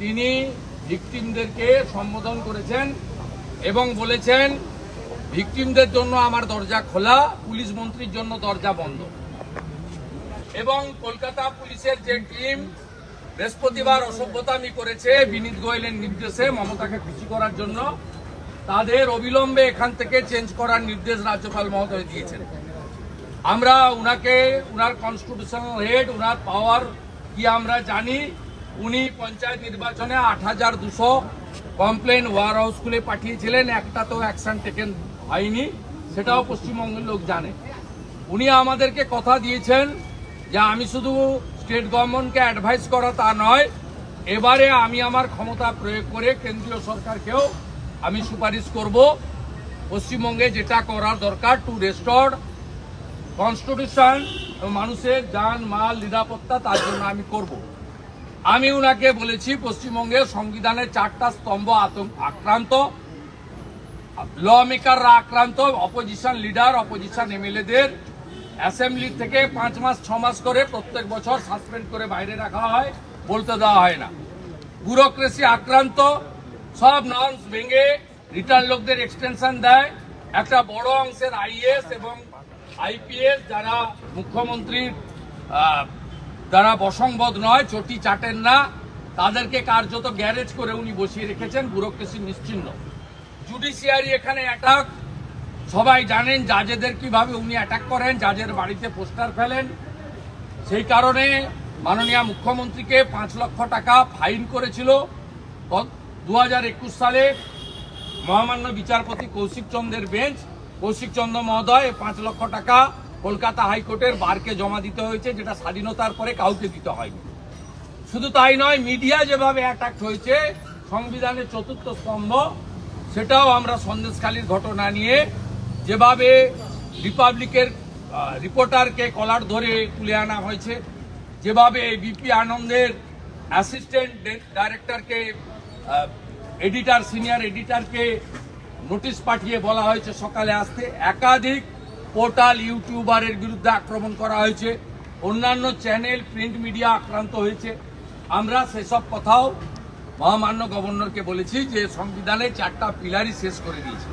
তিনি ভিকটিমদেরকে সম্বোধন করেছেন এবং বলেছেন, ভিকটিমদের জন্য আমার দরজা খোলা, পুলিশ মন্ত্রীর জন্য দরজা বন্ধ। এবং কলকাতা পুলিশের যে টিম বৃহস্পতিবার অসভ্যতামি করেছে বিনীত গোয়েলের নির্দেশে মমতাকে খুশি করার জন্য, তাদের অবিলম্বে এখান থেকে চেঞ্জ করার নির্দেশ রাজ্যপাল মহোদয় দিয়েছেন। আমরা উনাকে, উনার কনস্টিটিউশনাল হেড উনার পাওয়ার কি আমরা জানি উনি পঞ্চায়েত নির্বাচনে আট হাজার দুশো কমপ্লেন ওয়ার হাউস স্কুলে পাঠিয়েছিলেন, একটা তো অ্যাকশন টেকেন হয়নি, সেটাও পশ্চিমবঙ্গের লোক জানে। উনি আমাদেরকে কথা দিয়েছেন যে আমি শুধু স্টেট গভর্নমেন্টকে অ্যাডভাইস করা তা নয়, এবারে আমি আমার ক্ষমতা প্রয়োগ করে কেন্দ্রীয় সরকারকেও আমি সুপারিশ করব। পশ্চিমবঙ্গে যেটা করার দরকার টু রেস্টোর কনস্টিটিউশন মানুষের যান, মাল, নিরাপত্তা, তার জন্য আমি করব। আমি উনাকে বলেছি পশ্চিমবঙ্গের সংবিধানের চারটা স্তম্ভ আক্রান্ত ল মেকাররা আক্রান্ত অপোজিশন লিডার অপোজিশন এমএলএদের অ্যাসেম্বলি থেকে পাঁচ মাস, ছ মাস করে প্রত্যেক বছর সাসপেন্ড করে বাইরে রাখা হয়, বলতে দেওয়া হয় না। ব্যুরোক্রেসি আক্রান্ত, সব নর্মস ভেঙে রিটার্ন লোকদের এক্সটেনশন দেয়। একটা বড় অংশের আইএস এবং আইপিএস যারা মুখ্যমন্ত্রীর যারা বসংবদ নয়, চটি চাটেন না, তাদেরকে কার্যত গ্যারেজ করে উনি বসিয়ে রেখেছেন, ব্যুরোক্রেসি নিশ্চিন্ন। জুডিশিয়ারি এখানে অ্যাটাক সবাই জানেন জাজেদের কীভাবে উনি অ্যাটাক করেন, জাজের বাড়িতে পোস্টার ফেলেন। সেই কারণে মাননীয় মুখ্যমন্ত্রীকে পাঁচ লক্ষ টাকা ফাইন করেছিল। দু হাজার একুশ সালে মহামান্য বিচারপতি কৌশিক চন্দ্রের বেঞ্চ কৌশিক চন্দ্র মহোদয়, পাঁচ লক্ষ টাকা কলকাতা হাইকোর্টের বারকে জমা দিতে হয়েছে, যেটা স্বাধীনতার পরে কাউকে দিতে হয়নি। শুধু তাই নয়, মিডিয়া যেভাবে অ্যাটাক হয়েছে সংবিধানের চতুর্থ স্তম্ভ, সেটাও আমরা সন্দেশখালীর ঘটনা নিয়ে যেভাবে রিপাবলিকের রিপোর্টারকে কলার ধরে তুলে আনা হয়েছে, যেভাবে বিপি আনন্দের অ্যাসিস্ট্যান্ট ডাইরেক্টরকে এডিটার সিনিয়র এডিটারকে নোটিশ পাঠিয়ে বলা হয়েছে সকালে আসতে, একাধিক পোর্টাল ইউটিউবারের বিরুদ্ধে আক্রমণ করা হয়েছে। অন্যান্য চ্যানেল, প্রিন্ট মিডিয়া আক্রান্ত হয়েছে। আমরা সেসব কথাও মহামান্য গভর্নরকে বলেছি যে সংবিধানে চারটা পিলারই শেষ করে দিয়েছি।